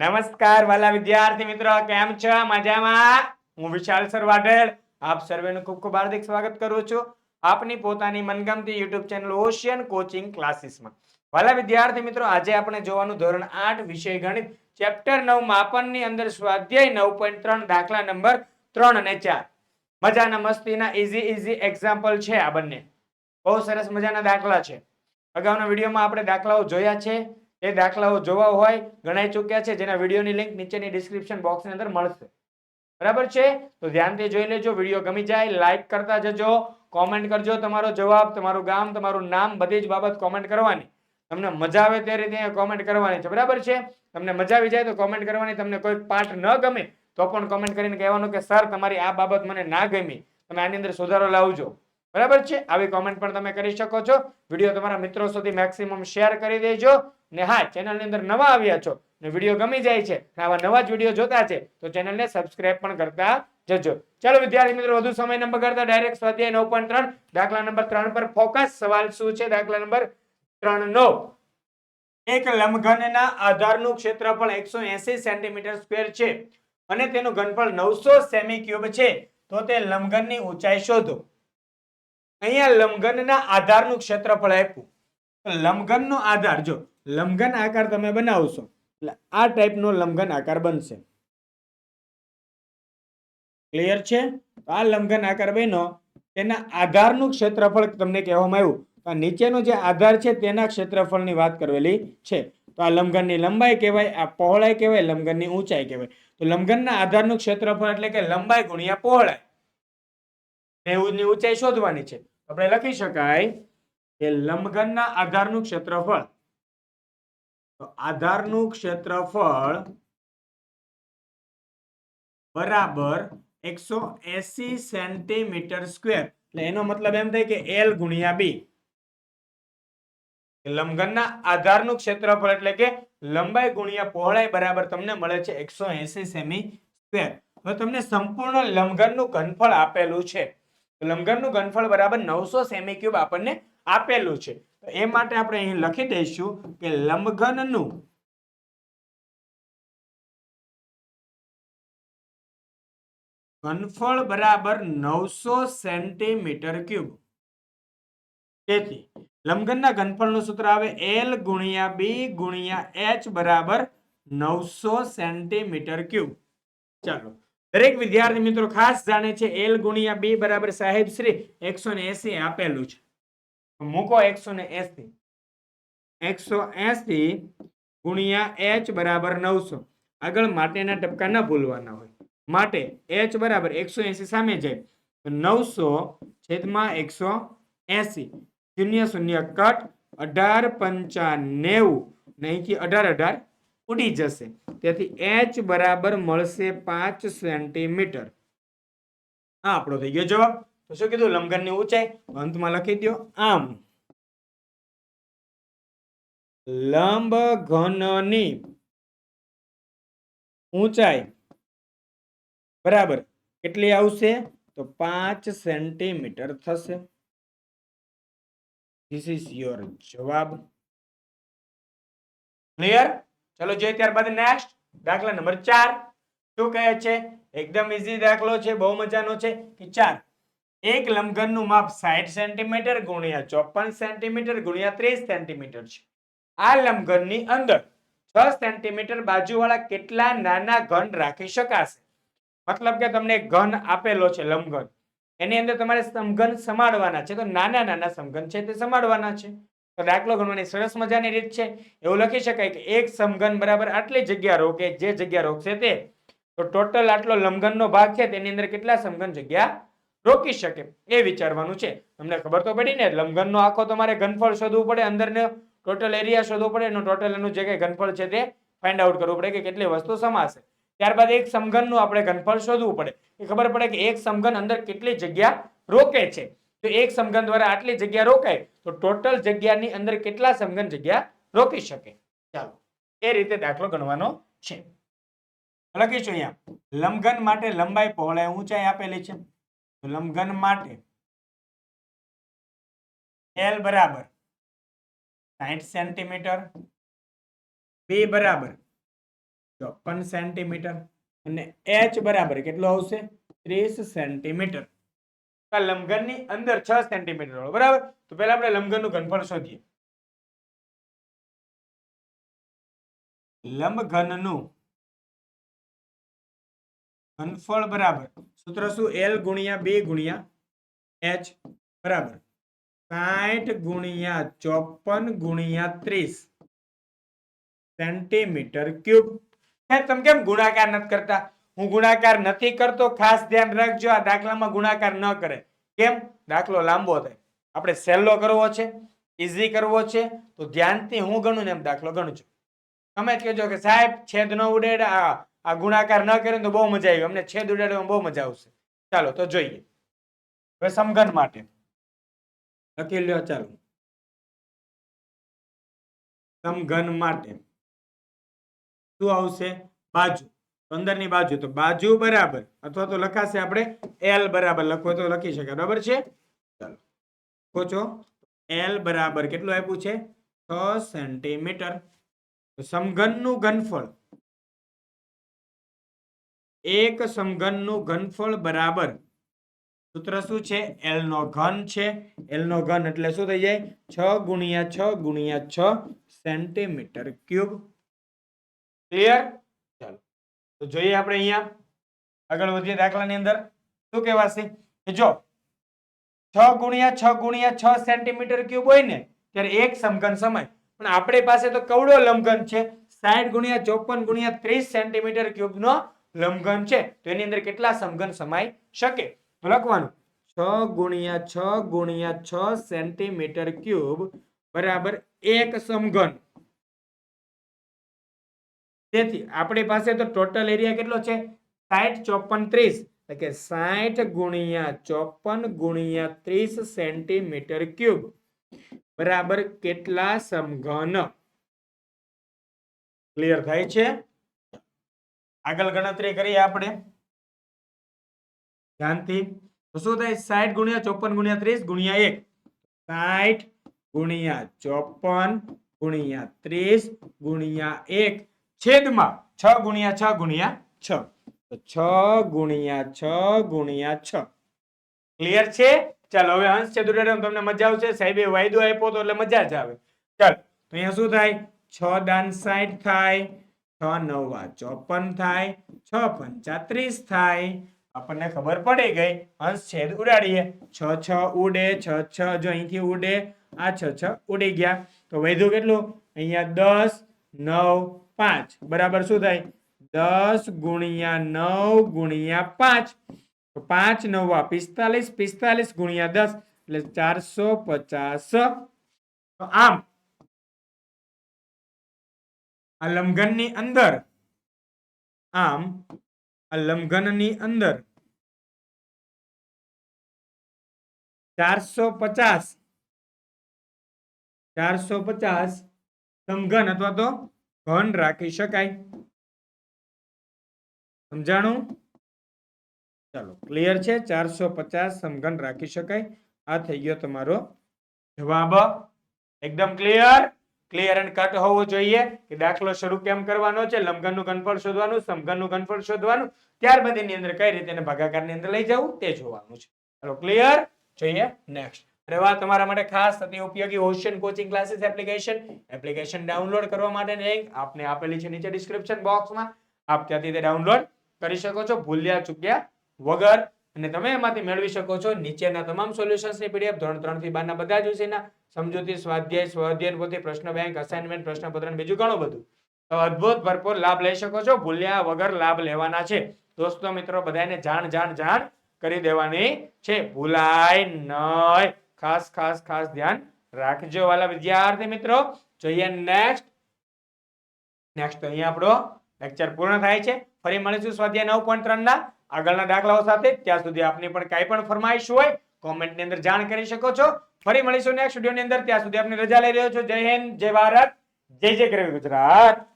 નમસ્કાર વાલા વિદ્યાર્થી મિત્રો, કેમ છો? મજામાં? હું વિશાલ સર વાઢેલ આપ સર્વેનું ખૂબ ખૂબ હાર્દિક સ્વાગત કરું છું આપની પોતાની મનગમતી યુટ્યુબ ચેનલ ઓશિયન કોચિંગ ક્લાસીસમાં વાલા વિદ્યાર્થી મિત્રો, આજે આપણે જોવાનું ધોરણ આઠ વિષય ગણિત ચેપ્ટર નવ માપનની અંદર સ્વાધ્યાય નવ પોઈન્ટ ત્રણ, દાખલા નંબર ત્રણ અને ચાર. મજાના મસ્તીના ઇઝી ઇઝી એક્ઝામ્પલ છે આ બંને. બહુ સરસ મજાના દાખલા છે. અગાઉના વિડીયોમાં આપણે દાખલાઓ જોયા છે. એ દાખલાઓ જોવા હોય ગણાઈ ચૂક્યા છે, જેના વિડીયોની લિંક નીચેની ડિસ્ક્રિપ્શન બોક્સની અંદર મળશે. બરાબર છે? તો ધ્યાનથી જોઈ લેજો, વીડિયો ગમી જાય લાઈક કરતા જજો કોમેન્ટ કરજો તમારો જવાબ, તમારું ગામ, તમારું નામ, બધી જ બાબત કોમેન્ટ કરવાની. તમને મજા આવે તે રીતે કોમેન્ટ કરવાની છે, બરાબર છે? તમને મજા આવી જાય તો કોમેન્ટ કરવાની, તમને કોઈ પાઠ ન ગમે તો પણ કોમેન્ટ કરીને કહેવાનું કે સર તમારી આ બાબત મને ના ગમી. તમે આની અંદર સુધારો લાવજો. બરાબર છે? આવી કોમેન્ટ પણ તમે કરી શકો છો. વીડિયો તમારા મિત્રો સુધી મેક્સિમમ શેર કરી દેજો. ને હા ચેનલની અંદર નવા આવ્યા છો ને વીડિયો ગમી જાય છે આવા નવા જ વીડિયો જોતા છે, તો ચેનલને સબસ્ક્રાઇબ પણ કરતા જજો. ચાલો વિદ્યાર્થી મિત્રો, વધુ સમય ન બગાડતા ડાયરેક્ટ સ્વાધ્યાય નવ પોઈન્ટ ત્રણ, દાખલા નંબર ત્રણ પર ફોકસ સવાલ શું છે? દાખલા નંબર ત્રણ નો. એક લંબઘનના આધારનું ક્ષેત્રફળ એકસો એસી સેન્ટીમીટર સ્ક્વેર છે અને તેનું ઘનફળ નવસો સેમી ક્યુબ છે. તો તે લંબઘનની ઊંચાઈ શોધો. અહીંયા લંબઘનના આધારનું ક્ષેત્રફળ આપ્યું. લંબઘનનો આધાર, જો લંબઘન આકાર તમે બનાવશો, એટલે આ ટાઈપનો લંબઘન આકાર બનશે. ક્લિયર છે? તો આ લંબઘન આકાર બન્યો. તેના આધારનું ક્ષેત્રફળ તમને કહેવામાં આવ્યું. આ નીચેનો જે આધાર છે, તેના ક્ષેત્રફળની વાત કરેલી છે. તો આ લંબઘનની લંબાઈ કહેવાય, આ પહોળાઈ કહેવાય લંબઘનની ઊંચાઈ કહેવાય. તો લંબઘનના આધારનું ક્ષેત્રફળ એટલે કે લંબાઈ ગુણ્યા પહોળાઈ. ની ઊંચાઈ શોધવાની છે. આપણે લખી શકાય કે લંબઘનના આધારનું ક્ષેત્રફળ. તો આધારનું ક્ષેત્રફળ બરાબર એકસો એસી સેન્ટીમીટર સ્ક્વેર. એટલે એનો મતલબ એમ થાય કે એલ ગુણ્યા બી. લંબઘનના આધારનું ક્ષેત્રફળ એટલે કે લંબાઈ ગુણ્યા પહોળાઈ બરાબર તમને મળે છે એકસો સેમી સ્ક્વેર. હવે તમને સંપૂર્ણ લંબઘનનું ઘનફળ આપેલું છે. લંબઘનનું ઘનફળ બરાબર નવસો સેમી ક્યુબ આપણને આપેલું છે. તો એ માટે આપણે અહીં લખી દઈશું કે લંબઘનનું ઘનફળ બરાબર નવસો સેન્ટીમીટર ક્યુબ. તેથી લંબઘનના ઘનફળનું સૂત્ર આવે એલ ગુણ્યા બી ગુણ્યા એચ બરાબર નવસો સેન્ટીમીટર ક્યુબ. ચાલો દરેક વિદ્યાર્થી મિત્રો ખાસ જાણે છે એલ ગુણ્યા બી બરાબર સાહેબ શ્રી એકસો ને એસી આપેલું છે. મૂકો એકસો ને એસી. એકસો એસી ગુણ્યા એચ બરાબર નવસો. આગળ માટેના ટપકા ન ભૂલવાના હોય. માટે એચ બરાબર એકસો એસી સામે જાય. નવસો છેદમાં એકસો એસી. શૂન્ય શૂન્ય કટ અઢાર પંચા નેવું. ને અહીંથી અઢાર અઢાર ઉડી જશે. તેથી એચ બરાબર મળશે પાંચ સેન્ટીમીટર. આ આપણો થઈ ગયો જવાબ. તો શું કીધું? લંબઘનની ઊંચાઈ. અંતમાં લખી દો આમ. લંબઘનની ઊંચાઈ બરાબર કેટલી આવશે? તો પાંચ સેન્ટીમીટર થશે. ધીસ ઇઝ યોર જવાબ. ક્લિયર ચલો જોઈએ ત્યારબાદ નેક્સ્ટ દાખલા નંબર ચાર. શું કહે છે? એકદમ ઇઝી દાખલો છે, બહુ મજાનો છે. કે ચાર. એક લંબઘનનું માપ સાઠ સેન્ટીમીટર ગુણ્યા ચોપન સેન્ટીમીટર ગુણ્યા ત્રીસ સેન્ટીમીટર છે. આ લંબઘનની અંદર છ સેન્ટીમીટર બાજુવાળા કેટલા નાના ઘન રાખી શકાશે? મતલબ કે તમને ઘન આપેલો છે લંબઘન. એની અંદર તમારે સમઘન સમાડવાના છે. તો નાના નાના સમઘન છે તે સમાડવાના છે. તો દાખલો ગણવાની સરસ મજાની રીત છે. એવું લખી શકાય કે એક સમઘન બરાબર આટલી જગ્યા રોકે જે જગ્યા રોકશે તે. તો ટોટલ આટલો લંબઘનનો ભાગ છે, તેની અંદર કેટલા સમઘન જગ્યા રોકી શકે? એ વિચારવાનું છે. તમને ખબર તો પડી ને, લંબઘનનો આખો તમારે ઘનફળ શોધવું પડે, અંદરનો ટોટલ એરિયા શોધવો પડે, એનું ટોટલ એનું જે કંઈ ઘનફળ છે તે ફાઇન્ડ આઉટ કરવું પડે કે કેટલી વસ્તુ સમાશે. ત્યારબાદ એક સમઘનનું આપણે ઘનફળ શોધવું પડે. એ ખબર પડે કે એક સમઘન અંદર કેટલી જગ્યા રોકે છે. તો એક સમઘન દ્વારા આટલી જગ્યા રોકાય તો ટોટલ જગ્યાની અંદર કેટલા સમઘન જગ્યા રોકી શકે? ચાલો, એ રીતે દાખલો ગણવાનો છે. લખીશું અહીંયા. લંબઘન માટે લંબાઈ પહોળાઈ ઊંચાઈ આપેલી છે. તો લંબઘન માટે એલ બરાબર સાઠ સેન્ટીમીટર બી બરાબર ચોપન સેન્ટીમીટર અને એચ બરાબર કેટલો આવશે? ત્રીસ સેન્ટીમીટર. લંબઘનની અંદર છ સેન્ટીમીટર બરાબર? તો પહેલા આપણે લંબઘનનું ઘનફળ શોધીએ. લંબઘનનું ઘનફળ બરાબર સૂત્ર શું એલ ગુણ્યા બે ગુણ્યા એચ બરાબર સાઠ ગુણ્યા ચોપન ગુણ્યા ત્રીસ સેન્ટીમીટર ક્યુબ તમે કેમ ગુણાકાર નથી કરતા? હું ગુણાકાર નથી કરતો, ખાસ ધ્યાન રાખજો, આ દાખલામાં ગુણાકાર ન કરે. કેમ? દાખલો લાંબો થાય. આપણે સહેલો કરવો છે ઇઝી કરવો છે, તો ધ્યાનથી હું ગણું ને એમ દાખલો ગણજો. તમે કહેજો કે સાહેબ, છેદ ન ઉડેડ, આ ગુણાકાર ન કરે તો બહુ મજા આવી. અમને છેદ ઉડાડવામાં બહુ મજા આવશે. ચાલો, તો જોઈએ. હવે સમઘન માટે. લખી લ્યો, ચાલો. સમઘન માટે. શું આવશે? બાજુ. તો અંદરની બાજુ તો બાજુ બરાબર. અથવા તો લખાશે આપણે એલ બરાબર. લખો તો લખી શકાય. બરાબર છે? ચાલો. છો એલ બરાબર કેટલું આપ્યું છે? છ સેન્ટીમીટર. સમઘનનું ઘનફળ. એક સમઘનનું ઘનફળ બરાબર. સૂત્ર શું છે? એલ નો ઘન છે. એલ નો ઘન એટલે શું થઈ જાય? છ ગુણ્યા છ ગુણ્યા છ સેન્ટીમીટર ક્યુબ. ક્લિયર તો જોઈએ આપણે અહીંયા આગળ વધીએ દાખલાની અંદર. શું કહેવાશે? કે જો છ ગુણ્યા છ ગુણ્યા છ સેન્ટીમીટર ક્યુબ હોય ને, ત્યારે એક સમઘન સમય. પણ આપણી પાસે તો કવડો લંબઘન છે? સાઠ ગુણ્યા ચોપન ગુણ્યા ત્રીસ સેન્ટીમીટર ક્યુબનો લંબઘન છે. તો એની અંદર કેટલા સમઘન સમાય શકે? તો લખવાનું. છ ગુણ્યા છ ગુણ્યા છ સેન્ટીમીટર ક્યુબ બરાબર એક સમઘન. તેથી આપણી પાસે તો ટોટલ એરિયા કેટલો છે? સાઠ ચોપન ત્રીસ. એટલે કે સાઠ ગુણ્યા ચોપન ગુણ્યા ત્રીસ સેન્ટીમીટર ક્યુબ. બરાબર કેટલા સમઘન? ક્લિયર થાય છે? આગળ ગણતરી કરીએ આપણે. ધ્યાનથી. શું થાય? સાઠ ગુણ્યા ચોપન ગુણ્યા ત્રીસ ગુણ્યા એક. સાઠ ગુણ્યા ચોપન ગુણ્યા ત્રીસ ગુણ્યા એક. છેદમાં છ ગુણ્યા છ ગુણ્યા છ. તો છ ગુણ્યા છ ગુણ્યા છ. ક્લિયર છે? ચાલો, હવે અંશ છે તમને મજા આવશે. સાહેબે વાયદો આપ્યો તો એટલે મજા જ આવે. ચાલો, તો અહીંયા શું થાય? છ દાન સાઠ થાય, છ નવા ચોપન થાય, છ પંચાત્રીસ થાય. આપણને ખબર પડી ગઈ. અંશ છેદ ઉડાડીએ. છ છ ઉડે, છ છ જો અહીંથી ઉડે. આ છ છ ઉડી ગયા. તો વધ્યું કેટલું? અહીંયા દસ, નવ પાંચ. બરાબર શું થાય? દસ ગુણ્યા નવ ગુણ્યા પાંચ. પાંચ નવા પિસ્તાલીસ પિસ્તાલીસ ગુણ્યા દસ, એટલે ચારસો પચાસ. આમ, આ લંબઘનની અંદર, આમ, આ લંબઘનની અંદર, ચારસો પચાસ ચારસો પચાસ સમઘન અથવા તો ઘન રાખી શકાય. સમજાણું? ચાલો ક્લિયર છે? ચારસો પચાસ સમઘન રાખી શકાય. આ થઈ ગયો તમારો જવાબ. એકદમ ક્લિયર ક્લિયર એન્ડ કટ હોવો જોઈએ કે દાખલો શરૂ કેમ કરવાનો છે? લંબઘનનું ઘનફળ શોધવાનું, સમઘનનું ઘનફળ શોધવાનું. ત્યારબાદ એની અંદર કઈ રીતે ભાગાકારની અંદર લઈ જવું? તે જોવાનું છે. ચાલો ક્લિયર જોઈએ નેક્સ્ટ અને તમારા માટે ખાસ અતિ ઉપયોગી ocean coaching classes application application download કરવા માટેની લિંક આપને આપેલી છે નીચે ડિસ્ક્રિપ્શન બોક્સમાં આપ ત્યાંથી તે ડાઉનલોડ કરી શકો છો, ભૂલ્યા ચૂક્યા વગર. અને તમે એમાંથી મેળવી શકો છો નીચેના તમામ સોલ્યુશન્સની પીડીએફ ધોરણ ત્રણ બારના બધા જ વિષયના સમજૂતી, સ્વાધ્યાય સ્વાધ્યાયન પોતે પ્રશ્ન બેંક અસાઇનમેન્ટ પ્રશ્નપત્ર બીજું ઘણું બધું. તો અદ્ભુત ભરપૂર લાભ લઈ શકો છો, ભૂલ્યા વગર લાભ લેવાના છે. દોસ્તો મિત્રો બધાને જાણ જાણ જાણ કરી દેવાની છે. ભૂલાય નહીં. ખાસ ખાસ ખાસ ધ્યાન રાખજો વાલા વિદ્યાર્થી મિત્રો. જોઈએ નેક્સ્ટ નેક્સ્ટ અહીંયા આપણો લેક્ચર પૂર્ણ થાય છે. ફરી મળીશું સ્વાધ્યાય નવ પોઈન્ટ ત્રણ ના આગળના દાખલાઓ સાથે. ત્યાં સુધી આપની પણ કાંઈ પણ ફરમાઈશ હોય કોમેન્ટની અંદર જાણ કરી શકો છો. ફરી મળીશું નેક્સ્ટ વીડિયો ની અંદર. ત્યાં સુધી આપની રજા લઈ રહ્યો છો. જય હિન્દ, જય ભારત, જય જય ગરવી ગુજરાત.